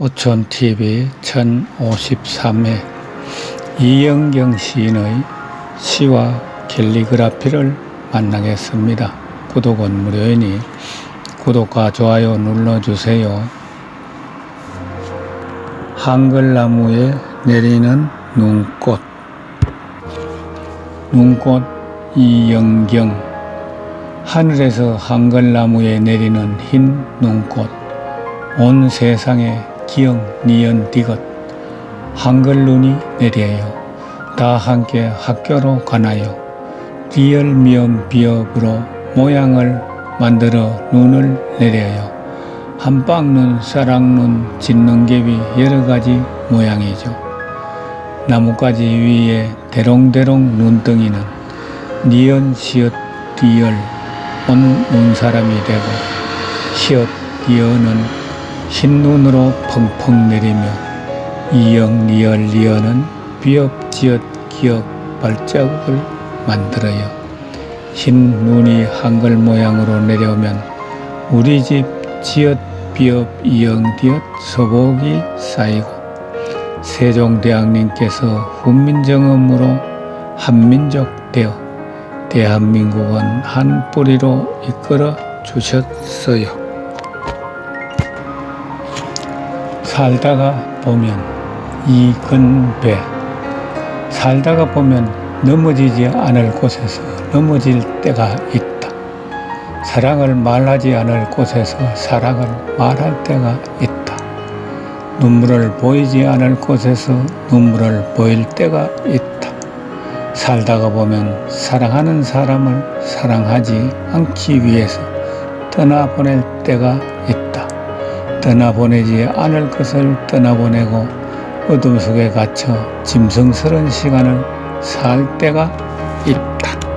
오촌TV 1053회 이영경 시인의 시와 캘리그라피를 만나겠습니다. 구독은 무료이니 구독과 좋아요 눌러주세요. 한글나무에 내리는 눈꽃 눈꽃 이영경 하늘에서 한글나무에 내리는 흰 눈꽃 온 세상에 기억 니은 디귿 한글 눈이 내려요. 다 함께 학교로 가나요? 리얼 미음 비읍으로 모양을 만들어 눈을 내려요. 한방눈 쌀랑눈 짓눈개비 여러 가지 모양이죠. 나뭇가지 위에 대롱대롱 눈덩이는 니은 시읒 리얼 온 눈사람이 되고 시읒 리얼은 흰 눈으로 펑펑 내리며 이영 리얼 리얼은 비읍 지읒 기억 발자국을 만들어요. 흰 눈이 한글 모양으로 내려오면 우리 집 지읒 비읍 이영 디귿 서복이 쌓이고 세종대왕님께서 훈민정음으로 한민족 되어 대한민국은 한 뿌리로 이끌어 주셨어요. 살다가 보면 이근배 살다가 보면 넘어지지 않을 곳에서 넘어질 때가 있다. 사랑을 말하지 않을 곳에서 사랑을 말할 때가 있다. 눈물을 보이지 않을 곳에서 눈물을 보일 때가 있다. 살다가 보면 사랑하는 사람을 사랑하지 않기 위해서 떠나보낼 때가. 떠나보내지 않을 것을 떠나보내고 어둠 속에 갇혀 짐승스런 시간을 살 때가 있다.